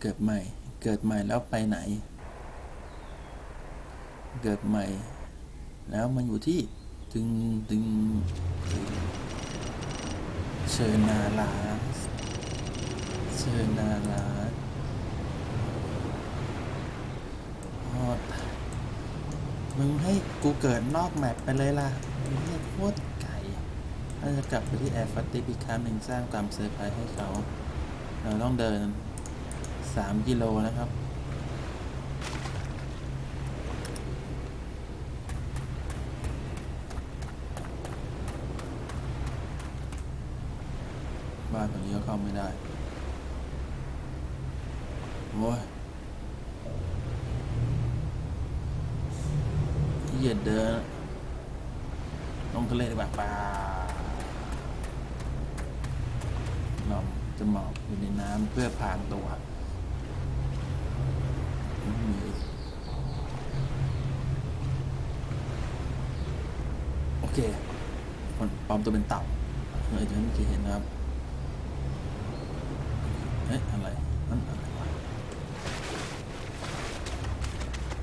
เกิดใหม่ เกิดใหม่แล้วไปไหน เกิดใหม่ แล้วมันอยู่ที่ตึงตึงเชอร์นาลาสเชอร์นาลาสโอ้มึงให้กูเกิดนอกแมปไปเลยล่ะมึงเนี่ยโคตรไก่ถ้าจะกลับไปที่แอร์ฟัตติกอีกครั้งหนึ่งสร้างความเซอร์ไพรส์ให้เขา เราต้องเดิน 3กิโลนะครับ บ้านตรงนี้ก็เข้าไม่ได้โอ้ยเหยียดเดินลงทะเลดีกว่าป่าเราจะหมอบอยู่ในน้ำเพื่อพรางตัวไม่มีโอ เคคนปลอมตัวเป็นเต่าเฮ้ยเดี๋ยวเมื่อกี้เห็นนะครับเอ๊ะอะไรนั่นอะไรวะ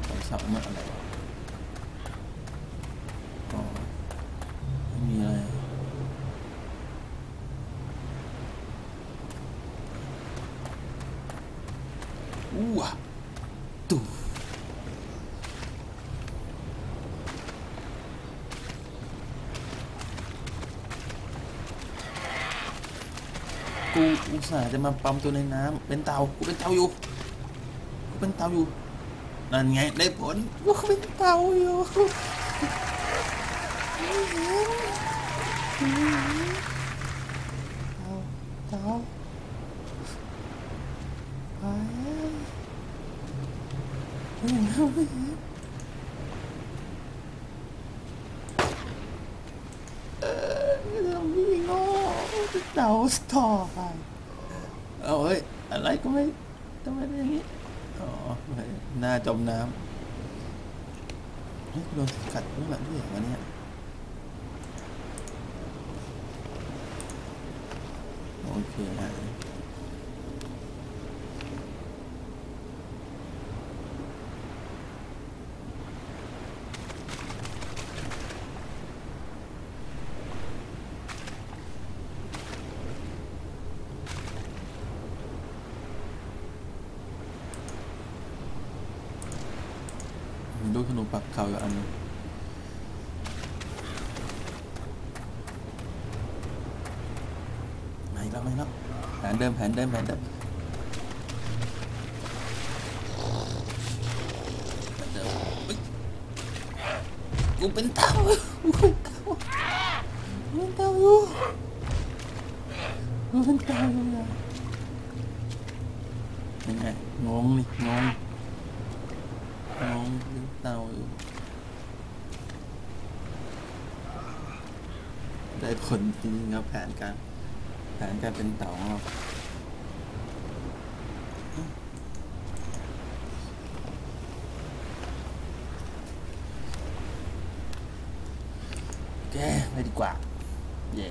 คำศัพท์มันอะไรวะอ๋อไม่มีอะไรอู้ว่ะตู่ กูอุตส่าห์จะมาปั๊มตัวในน้ำเป็นเตากูเป็นเตาอยู่กูเป็นเตาอยู่นั่นไงได้ผลกูเป็นเตาอยู่เตาเตาไปไม่เห็นเขาไม่เห็นเออเราพี่โง่ เต่าต่อไปเอาเฮ้ยอะไรก็ไม่ทำไมเป็นอย่างนี้อ๋อหน้าจมน้ำเฮ้ยโดนกัดเมื่อไหร่ด้วยวะเนี่ยโอเคฮะมีลูกธนูปักเข่าอยู่อันหนึงไม่แล้วไม่แล้วแผนเดิมแผนเดิมแผนเดิมแผนเดิมเฮ้ยกูเป็นเต่ากูเป็นเต่ากูเป็นเต่าอยู่กูเป็นเต่าอยู่ น้องเต่าอยู่ได้ผลจริงครับแผนการแผนการเป็นเต่าของเราแกไปดีกว่าเย่